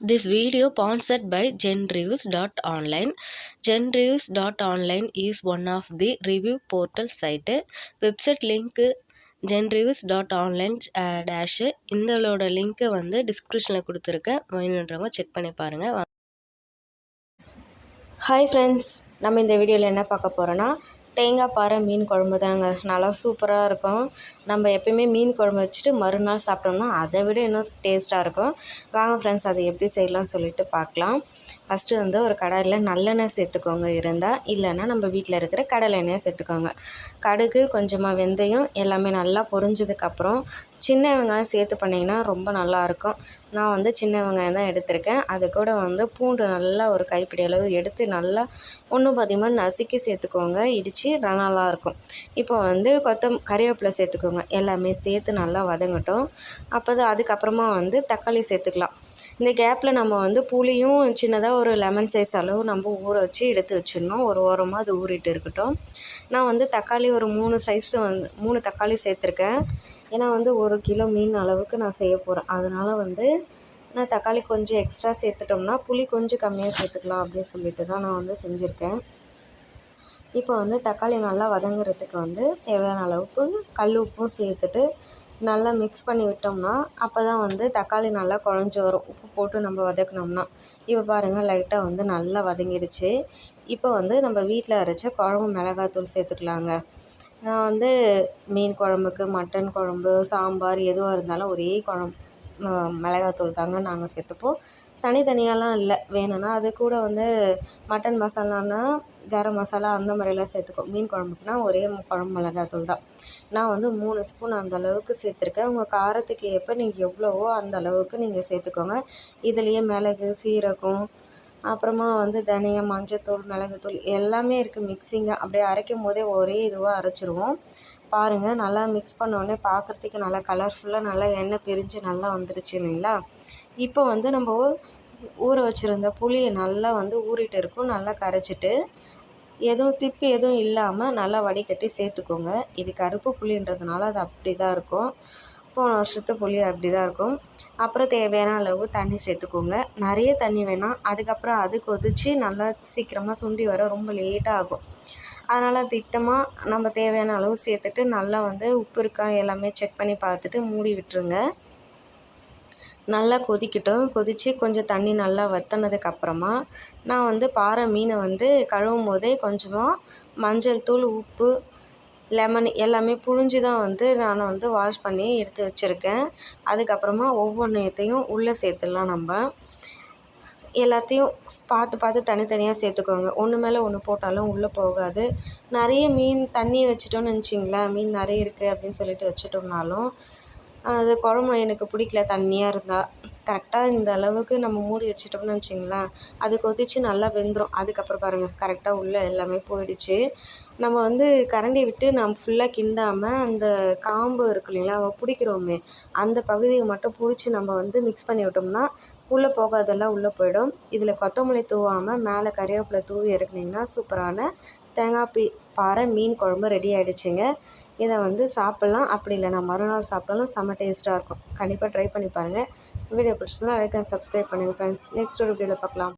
This video sponsored by Zen reviews dot online Zen sponsored dot online is one of the review portal site website link Zen reviews dot online dash இந்தளோட link வந்து டிஸ்கிரிப்ஷனில் கொடுத்துருக்கேன் வேணுன்றவங்க check பண்ணி பாருங்கள் hi friends நம்ம இந்த வீடியோவில் என்ன பார்க்க போகிறோன்னா தேங்காய் பாறை மீன் குழம்பு தாங்க. நல்லா சூப்பராக இருக்கும். நம்ம எப்பயுமே மீன் குழம்பு வச்சுட்டு மறுநாள் சாப்பிட்டோம்னா அதை விட இன்னும் டேஸ்ட்டாக இருக்கும். வாங்க ஃப்ரெண்ட்ஸ் அதை எப்படி செய்யலாம்னு சொல்லிட்டு பார்க்கலாம். ஃபஸ்ட்டு வந்து ஒரு கடாயில் நல்லெண்ணெய் சேர்த்துக்கோங்க இருந்தால் இல்லைன்னா நம்ம வீட்டில் இருக்கிற கடலை எண்ணெயை சேர்த்துக்கோங்க. கடுகு கொஞ்சமாக வெந்தயம் எல்லாமே நல்லா பொரிஞ்சதுக்கப்புறம் சின்ன வெங்காயம் சேர்த்து பண்ணிங்கன்னா ரொம்ப நல்லாயிருக்கும் நான் வந்து சின்ன வெங்காயம் தான் எடுத்திருக்கேன். அது கூட வந்து பூண்டு நல்லா ஒரு கைப்பிடி அளவு எடுத்து நல்லா ஒன்றும் பாதியமாக நசுக்கி சேர்த்துக்கோங்க. இடித்து நல்லாயிருக்கும். இப்போ வந்து கொத்தம் கறிவேப்பிலை சேர்த்துக்கோங்க. எல்லாமே சேர்த்து நல்லா வதங்கட்டும். அப்போ தான் அதுக்கப்புறமா வந்து தக்காளி சேர்த்துக்கலாம். இந்த கேப்பில் நம்ம வந்து புளியும் சின்னதாக ஒரு லெமன் சைஸ் அளவு நம்ம ஊற வச்சு எடுத்து வச்சிடணும். ஒரு ஓரமாக அது ஊறிட்டு இருக்கட்டும். நான் வந்து தக்காளி ஒரு மூணு சைஸு வந்து மூணு தக்காளி சேர்த்துருக்கேன். ஏன்னா வந்து ஒரு கிலோ மீன் அளவுக்கு நான் செய்ய போகிறேன் அதனால் வந்து நான் தக்காளி கொஞ்சம் எக்ஸ்ட்ரா சேர்த்துட்டோம்னா புளி கொஞ்சம் கம்மியாக சேர்த்துக்கலாம் அப்படின்னு சொல்லிட்டு தான் நான் வந்து செஞ்சுருக்கேன். இப்போ வந்து தக்காளி நல்லா வதங்குறதுக்கு வந்து தேவையான அளவுக்கு கல் உப்பும் சேர்த்துட்டு நல்லா மிக்ஸ் பண்ணி விட்டோம்னா அப்போ தான் வந்து தக்காளி நல்லா குழஞ்சி வரும். உப்பு போட்டு நம்ம வதக்கினோம்னா. இப்போ பாருங்கள் லைட்டாக வந்து நல்லா வதங்கிடுச்சு. இப்போ வந்து நம்ம வீட்டில் அரைச்ச குழம்பு மிளகாத்தூள் சேர்த்துக்கலாங்க. நான் வந்து மீன் குழம்புக்கு மட்டன் குழம்பு சாம்பார் எதுவாக இருந்தாலும் ஒரே குழம்பு மிளகாத்தூள் தாங்க நாங்கள் சேர்த்துப்போம். தனித்தனியாலாம் இல்லை. வேணும்னா அது கூட வந்து மட்டன் மசாலானா கரம் மசாலா அந்த மாதிரிலாம் சேர்த்துக்கோ. மீன் குழம்புக்குனா ஒரே குழம்பு மிளகாத்தூள் தான். நான் வந்து மூணு ஸ்பூன் அந்த அளவுக்கு சேர்த்துருக்கேன். உங்கள் காரத்துக்கு ஏற்ப நீங்கள் எவ்வளவோ அந்த அளவுக்கு நீங்கள் சேர்த்துக்கோங்க. இதுலேயே மிளகு சீரகம் அப்புறமா வந்து தனியா மஞ்சத்தூள் மிளகுத்தூள் எல்லாமே இருக்குது மிக்சிங்காக அப்படியே அரைக்கும் போதே ஒரே இதுவாக அரைச்சிருவோம். பாருங்கள் நல்லா மிக்ஸ் பண்ணோடனே பார்க்குறதுக்கு நல்லா கலர்ஃபுல்லாக நல்லா எண்ணெய் பிரிஞ்சு நல்லா வந்துருச்சு இல்லைங்களா? இப்போ வந்து நம்ம ஊற வச்சுருந்த புளியை நல்லா வந்து ஊறிட்டு இருக்கும். நல்லா கரைச்சிட்டு எதுவும் திப்பி எதுவும் இல்லாமல் நல்லா வடிகட்டி சேர்த்துக்கோங்க. இது கருப்பு புளின்றதுனால அது அப்படி தான் இருக்கும். போன வருஷத்து புளி அப்படி தான் இருக்கும். அப்புறம் தேவையான அளவு தண்ணி சேர்த்துக்கோங்க. நிறைய தண்ணி வேணாம். அதுக்கப்புறம் அது கொதித்து நல்லா சீக்கிரமாக சுண்டி வர ரொம்ப லேட்டாக ஆகும். அதனால் திட்டமாக நம்ம தேவையான அளவு சேர்த்துட்டு நல்லா வந்து உப்பு இருக்கா எல்லாமே செக் பண்ணி பார்த்துட்டு மூடி விட்டுருங்க. நல்லா கொதிக்கட்டும். கொதித்து கொஞ்சம் தண்ணி நல்லா வற்றினதுக்கப்புறமா நான் வந்து பாறை மீனை வந்து கழுவும் போதே கொஞ்சமாக மஞ்சள் தூள் உப்பு லெமன் எல்லாமே புழிஞ்சு தான் வந்து நான் வந்து வாஷ் பண்ணி எடுத்து வச்சுருக்கேன். அதுக்கப்புறமா ஒவ்வொன்றையத்தையும் உள்ளே சேர்த்துடலாம் நம்ம. எல்லாத்தையும் பார்த்து பார்த்து தனித்தனியாக சேர்த்துக்கோங்க. ஒன்று மேலே ஒன்று போட்டாலும் உள்ளே போகாது. நிறைய மீன் தண்ணி வச்சிட்டோன்னு நினச்சிங்களேன். மீன் நிறைய இருக்குது அப்படின்னு சொல்லிட்டு வச்சுட்டோம்னாலும் அது குழம்பு எனக்கு பிடிக்கல தண்ணியாக இருந்தால் கரெக்டாக இந்த அளவுக்கு நம்ம மூடி வச்சிட்டோம்னு வச்சிங்களேன் அது கொதித்து நல்லா வெந்துடும் அதுக்கப்புறம் பாருங்கள் கரெக்டாக உள்ளே எல்லாமே போயிடுச்சு. நம்ம வந்து கரண்டி விட்டு நம்ம ஃபுல்லாக கிண்டாமல் அந்த காம்பு இருக்கு இல்லைங்களா பிடிக்கிறோமே அந்த பகுதியை மட்டும் பிடிச்சி நம்ம வந்து மிக்ஸ் பண்ணி விட்டோம்னா உள்ளே போகாதெல்லாம் உள்ளே போயிடும். இதில் கொத்தமல்லி தூவாமல் மேலே கறிவேப்பிலை தூவி இறக்குனீங்கன்னா சூப்பரான தேங்காய் பீ பாறை மீன் குழம்பு ரெடி ஆகிடுச்சிங்க இதை வந்து சாப்பிட்லாம். அப்படி இல்லைனா மறுநாள் சாப்பிட்டாலும் செம்ம டேஸ்ட்டாக இருக்கும். கண்டிப்பாக ட்ரை பண்ணி பாருங்கள் வீடியோ பிடிச்சதுனா லைக் அண்ட் சப்ஸ்கிரைப் பண்ணுங்கள் ஃப்ரெண்ட்ஸ் நெக்ஸ்ட் ஒரு வீடியோவில் பார்க்கலாம்.